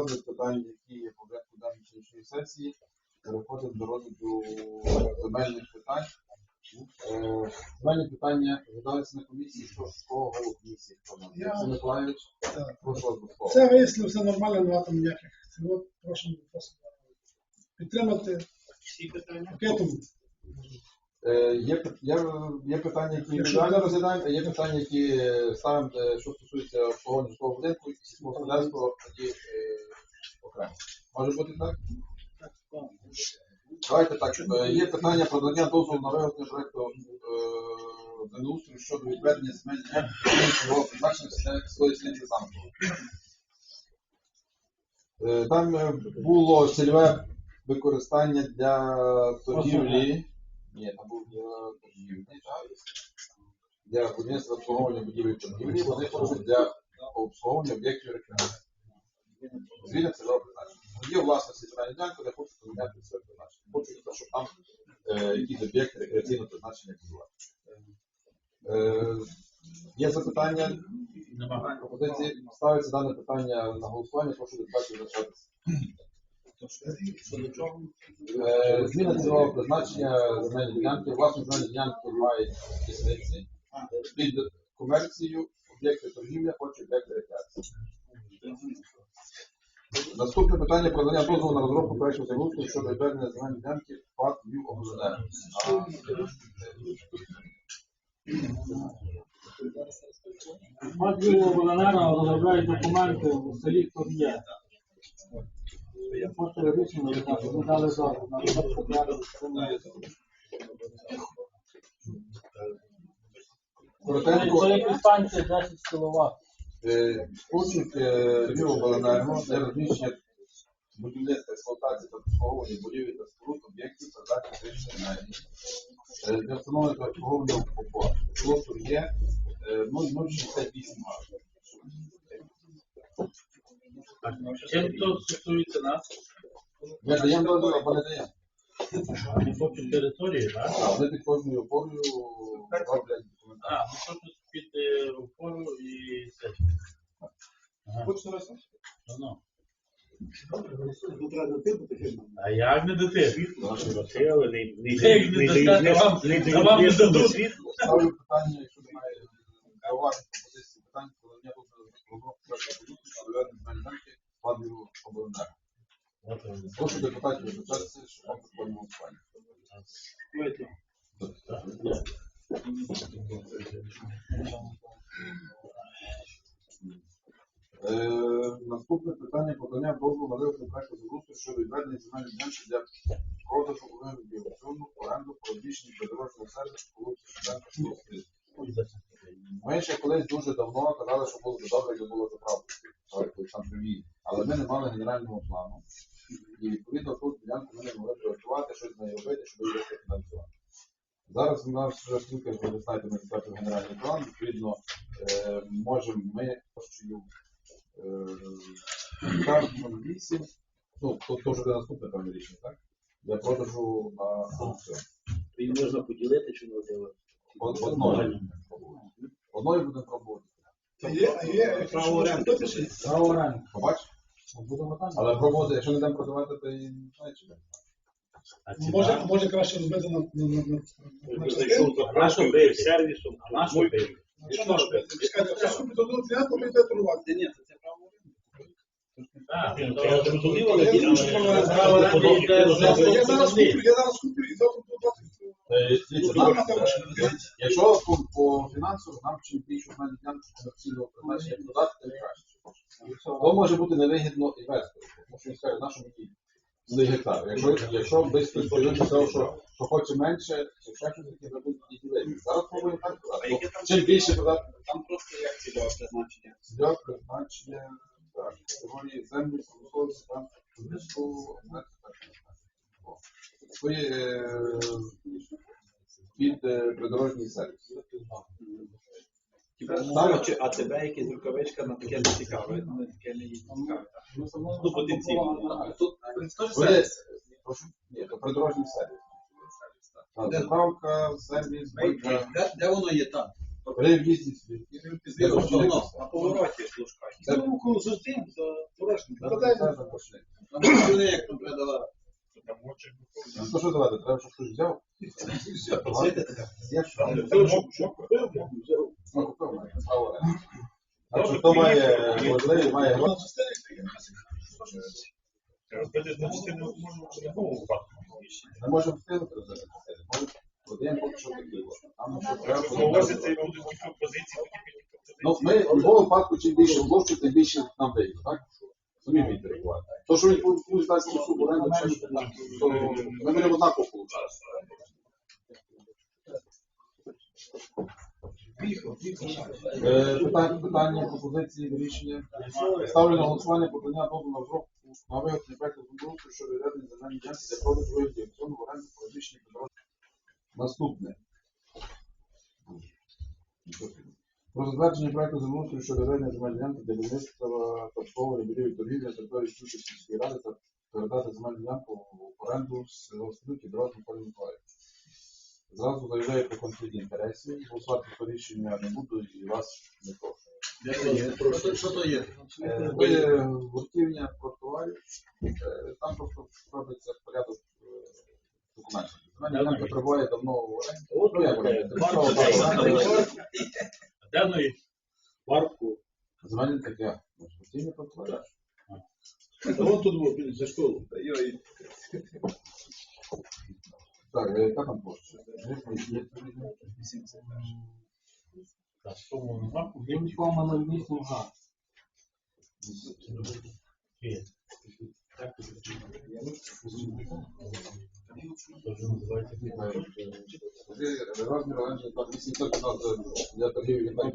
розгляд питань, які є по порядку даної сьогоднішньої сесії. Переходимо до розгляду земельних питань. Е, Земельні питання розглядалися на комісії, що з кого голову комісії? Хто Миколаївич, прошу вас до слова. Це вияснили, все нормально, нема там ніяких. Прошу підтримати Всі питання? пакетом. Е, Є, є, є питання, які індивідуально розглядаємо, а є питання, які ставимо, е, що стосується обслуговування житлового будинку і сільськогосподарського тоді е, окремо. Може бути так? Давайте так. Є питання про надання дозволу на виготовлення проекту е, землеустрою щодо відведення земельних ділянок призначення своєї слідчі замку. Там було цільове використання для торгівлі. Ні, там був для так. Для будівництва обслуговування будівлі вони хочуть для обслуговування об'єктів рекреації. Звільне цільове призначення. Є власності земельної ділянки, де хочуть поміняти своє призначення. Хочуть, щоб там е, якісь об'єкти рекреаційного призначення були. Е, є запитання? Пропозиції ставиться дане питання на голосування, прошу депутатів визначатися. Що до чого? Е, Зміна цільового призначення земельної ділянки. Власні земельні ділянки мають лісниці під комерцію, об'єкти торгівля, хоче об'єкти рекреації. Наступне питання про надання дозволу на розробку проєкту землеустрою щодо відведення земельної ділянки ПАД Ю ОБЗД. Матвій Обленера розробляють документи у селі Тор'є. Хочете рішення віддати, ми дали за на розробку порядку землі. Коротенько, Це є підстанція 10 кВт. Е, Хочуть Львівобленерго для розміщення будівництва, експлуатації та обслуговування будівель та споруд об'єктів передачі електричної енергії. Е, Для встановлення та обслуговування ОПО. Площу є е, 0,068 га. Чим то стосується нас? Ми даємо дозвіл або не даємо. Території, так? А вони під кожною опорою роблять документацію. А, ну що тут під е, опору і це. Ага. Хочете раз? Ну. А як не дати? Наші Сили, не, не, не не якщо немає зауважень, пропозиції питань, про надання дозволу на розробку проекту продукту щодо ведення земельної ділянки Падлю обленерго. Прошу депутатів визначатися, що вам приходимо голосування. Е, Наступне питання подання дозволу на виготовлення проекту землеустрою щодо відведення земельної ділянки для продажу оренди аукціону, оренду, прозрічний придорожнього сервісу, вулиці Шевченка, 103. Ми ще колись дуже давно казали, що було б добре, якби було заправку але ми не мали генерального плану. І відповідно тут ділянку ми не могли проєктувати, щось з нею робити, щоб її фінансувати. Зараз у нас вже тільки ви знаєте, ми генеральний план, відповідно, е, можемо ми е, там 8, ну, то, то вже наступне певне рішення, так? Для продажу на аукціон. Її можна поділити чи не поділити? Од- Одною. Одною будемо пробувати. Є, а є, Право оренди. За оренду. Побач? Будемо там. Але пробувати, якщо не дам продавати, то і не знаю, чи. Може, може краще розбити на, на, на, на, на частини? Знайшов сервісом, а нашу бив. А що наш бити? Чекайте, якщо купить одну клієнту, ми йде торгувати. Ні, право Я зрозумів, але Я думаю, що вона за- Я зараз куплю, я зараз куплю і завтра буду Ну, Якщо по, по фінансово, нам чим більше одна ділянка комерційного призначення продати, тим краще. То може бути невигідно інвестору, тому що він скаже, на що мені цей гектар. Якщо, якщо десь хтось сказав, що, що хоче менше, то ще щось таке будемо і ділити. Зараз пробуємо так продати. Чим більше продати, Там просто як цільове призначення. Для призначення категорії землі, промисловості, зв'язку, е, під е, придорожній сервіс. Типа, ну, чи АТБ, якийсь рукавичка на таке не цікаве, ну, таке не є цікаве. Ну, потенційно. Тут, теж сервіс. Прошу? Ні, то придорожній сервіс. Так, Заправка, сервіс, Де, де воно є там? В'їзді сюди. Воно, на повороті служка. Це- Це около зустрім, за дорожче. Люди, як тут передала. Ну, то що давати, треба, щоб хтось взяв? Я що? Ну, купив. А що хто має можливість, має гроші? Розбити значити не можемо в такому випадку. Ми можемо встигнути розробити. Один поки що от. Там що треба. Повозити і будуть ті пропозиції, такі Ну, ми в будь-якому випадку, чим більше вловчу, тим більше нам вийде, так? Самі вмієте рахувати. То, що він комусь дасть цю суму, оренду, там, то ми будемо однаково получати. Е, Питання, питання, пропозиції, рішення. Ставлю на голосування подання дозволу на розробку на виготовлення проекту землеустрою щодо відведення земельної ділянки для продажу виїзді аукціону в оренду по підрозділів. Наступне. Про затвердження проекту землеустрою щодо ведення земельної ділянки для будівництва та обслуговування будівель торгівлі на території Сучі сільської ради та передати ділянку в оренду з Голосовики Дрозд Миколі Миколаївич. Зразу заявляю про конфлікт інтересів. Голосувати по рішення не буду і вас не прошу. Що то є? Е, Ви гуртівня тротуарів, е, там просто робиться порядок е, документів. Земельна ділянка прибуває давно оренді? парку, Тимчасово де- Денної парку. Земельна таке. Гуртівня тротуарів. Тут біля за школу. Так, е, яка там площа? Так, що воно? Він кома 08 га. Є. Що ж називається? Розмір оренди там 815 для торгівлі. так,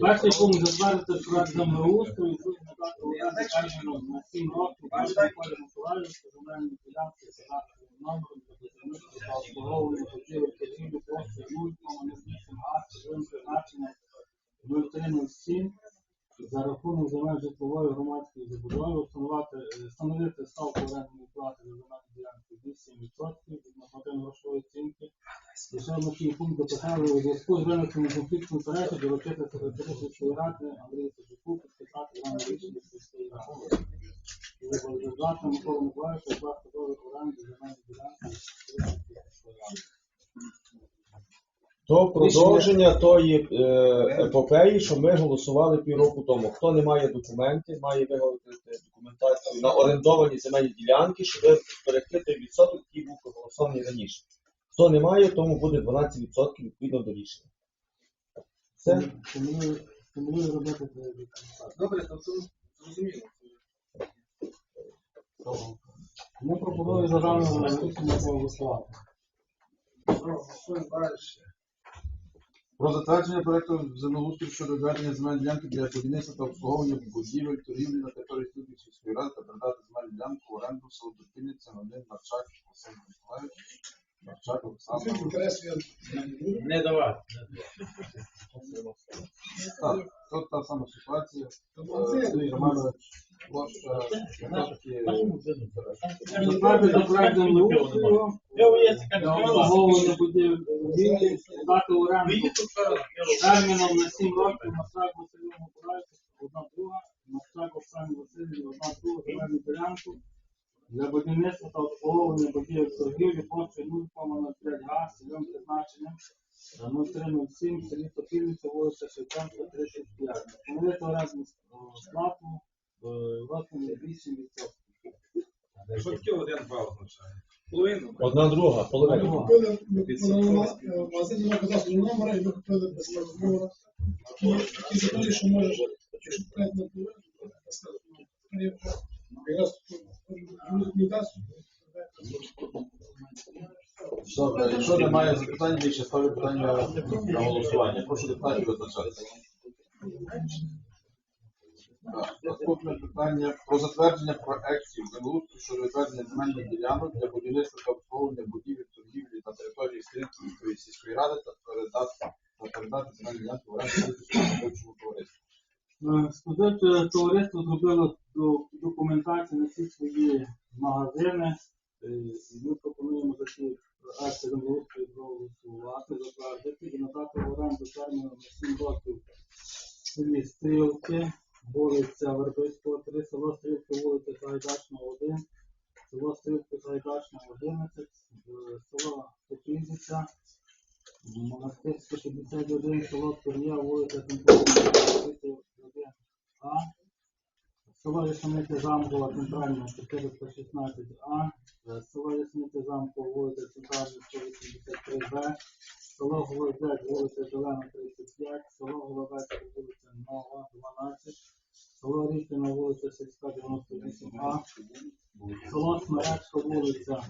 Перший пункт затвердити проект землеустрою тут надати оренду на 7 років Бачите, Миколі Миколаївичу земельні ділянки з кадастровим номером для будівництва та обслуговування будівель торгівлі 0,08 га з цільовим призначенням 0307 за рахунок земель житлової громадської забудови встановити, е, встановити ставку орендної плати за земельні ділянки 8% від нормативно грошової оцінки. І ще одним пункт у зв'язку з виникненням конфлікту інтересів доручити секретарю ради Андрію Саджуку підписати вам рішення сільської ради. І рекомендувати Миколу Миколаївичу укласти договір оренди земельної ділянки сільської ради. То продовження тої е, епопеї, що ми голосували півроку тому. Хто не має документів, має виготовити документацію на орендовані земельні ділянки, щоб зберегти той відсоток, який був проголосований раніше. Хто не має, тому буде 12% відповідно до рішення. Все. Добре, то зрозуміло. Тому пропоную за даним рішення проголосувати. Голосуємо далі. Про затвердження проекту землеустрою щодо відведення земельної ділянки для будівництва та обслуговування будівель, торгівлі на території Студії сільської ради та передати земельну ділянку в оренду село Докільниця на один Марчак Василь Миколаївич, Марчак Олександр. Не давати. Так, тут та сама ситуація. Е, Сергій Романович, будівель будівлі, дати оренду терміном на 7 років Масак Василю Миколаївичу, одна друга, Масак Оксані Васильівні, одна друга земельну ділянку для будівництва та обслуговування будівель торгівлі площею 0,05 га з цільовим призначенням на 0307 в селі Топільниця, вулиця Шевченка, 35. Встановити орендну плату в розмірі 8%. Що один-два означає? Половину. Одна друга, половина. купили, ми купили у нас, е, в магазині на кадастрового номера, і ми купили без договору. Такі такі що можеш, якщо купити на половину, то якраз документацію. Добре, якщо немає запитань, більше ставлю питання на голосування. Прошу депутатів визначатися. Так, Наступне питання про затвердження проектів землеустрою щодо відведення земельних ділянок для будівництва та обслуговування будівель, торгівлі на території Стрільської сільської ради та передати та передати земельні ділянки в оренду виборчому товариству. Е, товариство зробило до- документацію на всі свої магазини. Е, Ми пропонуємо ці акти землеустрою проголосувати, затвердити і надати в оренду терміну на 7 років Стрілки вулиця Вербицького, 3, село Стрілки, вулиця Сагайдачна, 1, село Стрілки, Сагайдачна, 11, е, село Тетюзиця, Монастирська, 51, село Тур'я, вулиця Центральна, 31, А, село Ясениця Замкова, Центральна, 416А, е, село Ясениця Замкова, вулиця Центральна, 183Б, село Головець, вулиця Зелена, 35, село Головецька, вулиця Нова, 12, село Річина, вулиця Сільська, 98А, село Смеречка, вулиця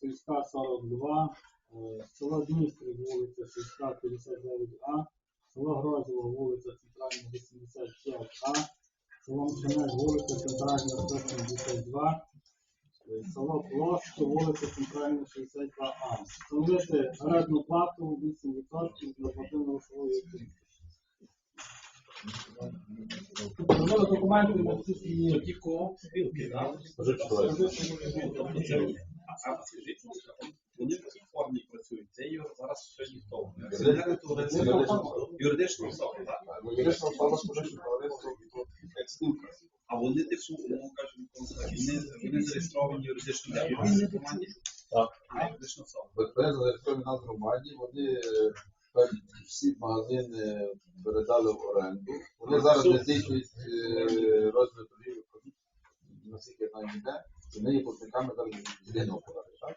Сільська, 42, село Дністрів, вулиця Сільська, 59А, село Грозово, вулиця Центральна, 85А, село Мшинець, вулиця Центральна, 172, Е, село Площа, вулиця Центральна, 62А. Встановити орендну плату 8% для платини грошової оцінки. Документи на всі спілки, так? А саме скажіть, вони в якій формі працюють? Це його зараз все ніхто. Юридична особа, так? Юридична особа споживче товариство як спілка. А вони типу, кажемо, вони, вони зареєстровані юридично для команді? Так. Юридична особа. ВП зареєстровані на громаді, вони е, всі магазини передали в оренду. Вони зараз не здійснюють е, розмір торгівлі наскільки ніде. І Вони є платниками зараз єдиного податку, так?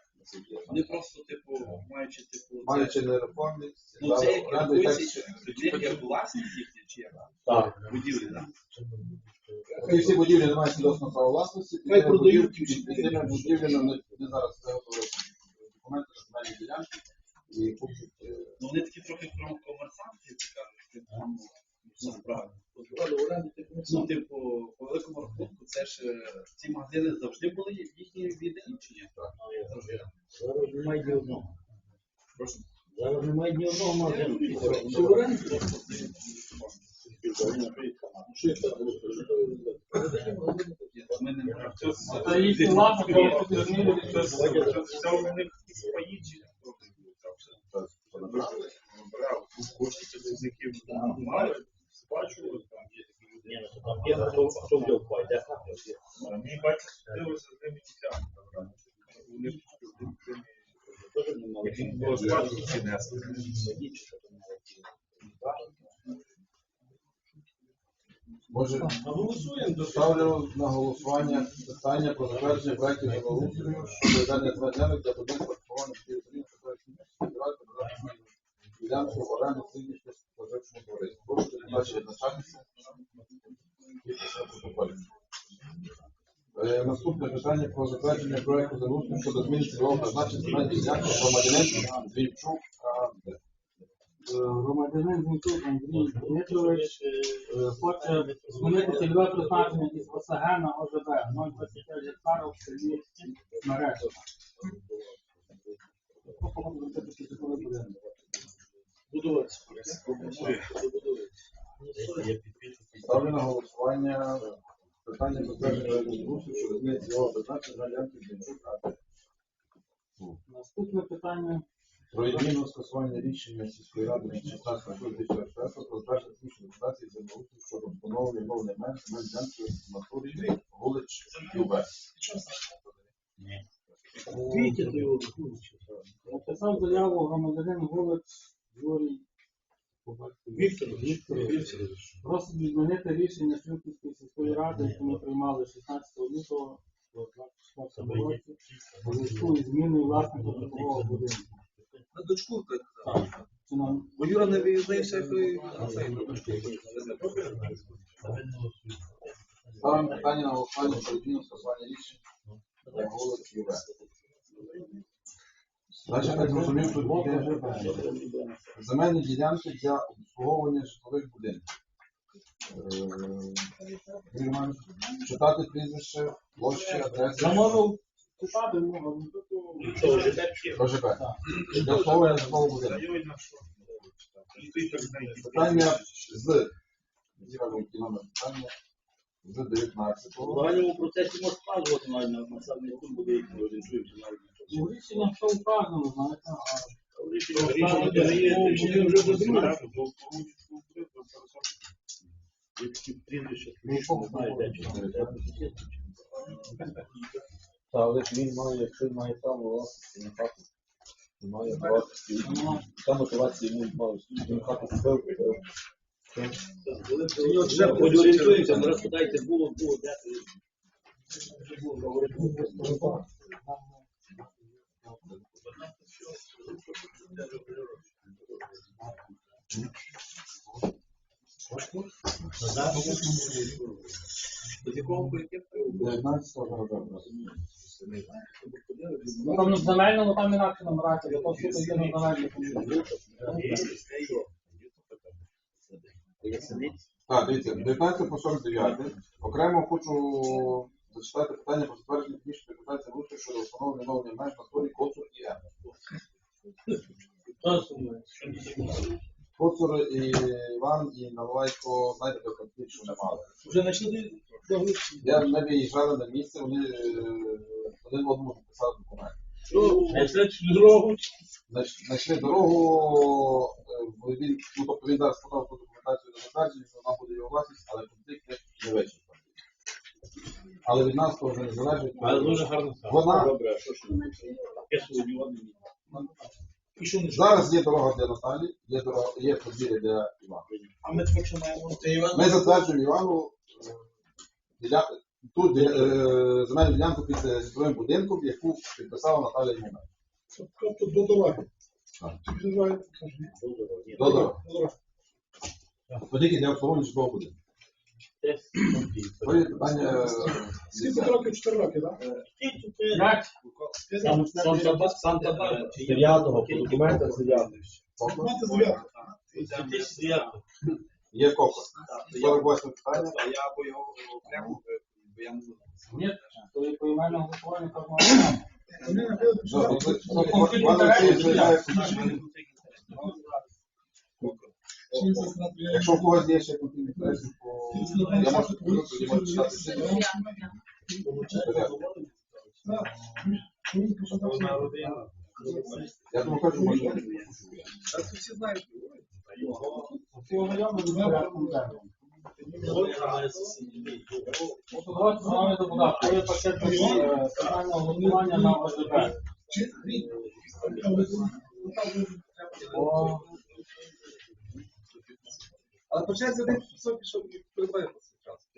Вони просто, типу, маючи, типу, Маючи нерухомість, Ну, це як і так. рахується, це як власність їхня, чи як? Так. Будівлі, так? І всі будівлі не мають свідоцтва права власності, і Хай тими продають і тими будівлями вони вони зараз виготовили документи на земельні ділянки і купують. е, Ну, вони такі трохи ком- комерсанти, як ти кажеш, типу, ну, все. Ну, типу, по великому рахунку, це ж е, ці магазини завжди були їхні віддані чи ні? Завжди. Зараз немає ні одного. Прошу. Зараз немає ні одного магазину. Та. Це у них кошти, сплачували, там є такі люди. Ні, ну там є хто хто взяв пай, де хто взяв. Мені батько судилося з ними дітями. Вони Теж не мали. було. Може, ставлю на голосування питання про затвердження проектів землеустрою щодо ведення земельних для будинку співпрацівників співпрацівників співпрацівників в оренду товариству. На протоколі. Е, Наступне питання про затвердження проекту землеустрою щодо зміни цільового призначення земельної ділянки громадянин Двійчук КД. Е, Громадянин Зінчук Андрій Дмитрович е, хоче змінити цільове призначення із ОСГ на ОЖБ 025 гектарів в селі Мережа. Будуватися. Ставлю на голосування питання затвердження землеустрою щодо зміни цільового призначення земельної ділянки Двійчук Наступне питання. Про єдине скасування рішення сільської ради від 16 2024 про затвердження технічної документації землеустрою щодо встановлення мовних мен на в натурі вулич ЮБ. Вітя, то його написав заяву громадянин вулиць Юрій Віктор Вікторович. Просить відмінити рішення Шрюківської сільської ради, яке ми приймали 16 лютого 2024 році у зв'язку із зміною власника житлового будинку. На дочку так. Так. Чи нам Бо Юра не виїзнився, як той Ставимо питання на голосування про єдине скасування рішення для вулиць Далі так зрозумів, тут буде земельні ділянки для обслуговування житлових будинків. Е, Юрій Іванович, Читати прізвище, площі, адреси. я можу читати, можу, ну, то- Це вже. ОЖБ. Для обслуговування що? Так знаєте. Питання з Зіровий номер питання з 19 В загальному процесі може вказувати навіть на населений пункт буде, як орієнтуємося навіть рішення що вказано, знаєте, рішення не рішення вже не не де. Та, але ж він має, якщо він має право власності на хату, він має власності. Та мотивація йому має. Він хату купив, купив. Вже орієнтуємося, ми розпитайте, було, було, де. З якого по яким? 19 города. Ну, там на земельному там інакше нумерація, для того, що тут є на земельному. Так, дивіться, 19 по 49. Окремо хочу зачитати питання про затвердження технічної документації вулиці щодо встановлення відновлення меж на столі Коцур і М. Коцур і Іван і Наливайко, знаєте, той конфлікт, що не мали. Вже знайшли. Я не виїжджали на місце, вони е, один одному підписали документ. Знайшли дорогу. Знайш- Знайшли дорогу, е, він, ну, тобто він зараз подав ту документацію на затвердження, що вона буде його власність, але конфлікт не- не вичерпаний. Але від нас то вже не залежить. Але дуже гарно стало. Вона Добре, а що ж ми? Таке сьогодні І що не зараз є дорога для Наталі, є дорога, є подвір'я для Івана. А ми тепер що маємо? Це Іван. Ми затверджуємо Івану е, диля- ту е, земельну ділянку під е, житловим будинком, яку підписала Наталя Івана. Тобто до дороги. Так. До дороги. До дороги. То для обслуговування житлового будинку. Твоє питання е, Скільки років? Чотири роки, так? П'ять. Санта Санта чи є? 9-го, по документах з 9-го. Мати дев'ятку. 2009. є копа. 48 питання. А я бо його окремо, бо я не знаю. Ні, то є поіменне голосування. Вони набили Ну? Якщо у когось є ще конфлікт інтересів, то я можу тоді можу читати. Так. Так? Я тому кажу, може. Та тут всі знають. Всі з. Давайте з вами до податку. Є пакет е, питання на ОЗБ. Чи- А ви- ну, там ви- О, Але почається один високий, що прибає час.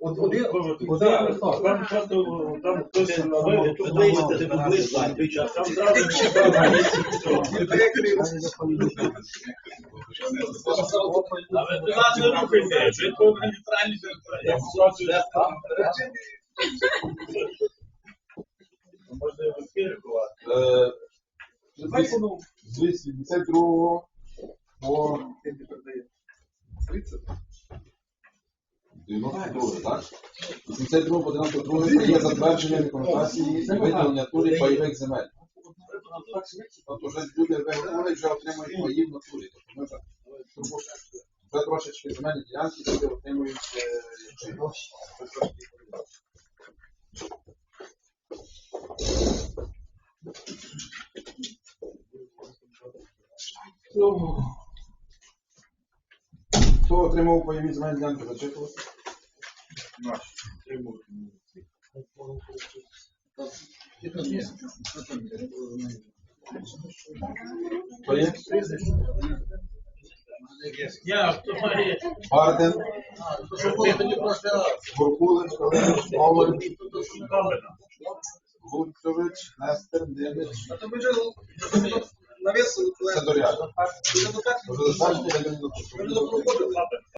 От один, один листок. Там просто там хтось новий, Тут виїхати, ти поближче, тобі час. там зразу ще Але ти нас не рухайте, ви то нейтральні Я Можна його скерувати. З 82 по 92, так? 82 по 92 це є затвердження документації і виділення турі пайових земель. Тобто вже люди виготовили, вже отримують паї в натурі. Тобто ми вже, вже трошечки земельні ділянки, люди отримують гроші. Відповідає. Хто отримав пайові земельні ділянки, зачитувати? Хто є? Я, хто має, Барден, Куркулин, Калинич, Коваль, Гунцович, Нестер, Димич, Навісно, Сидоряк. Вже затвердження, я не знаю, що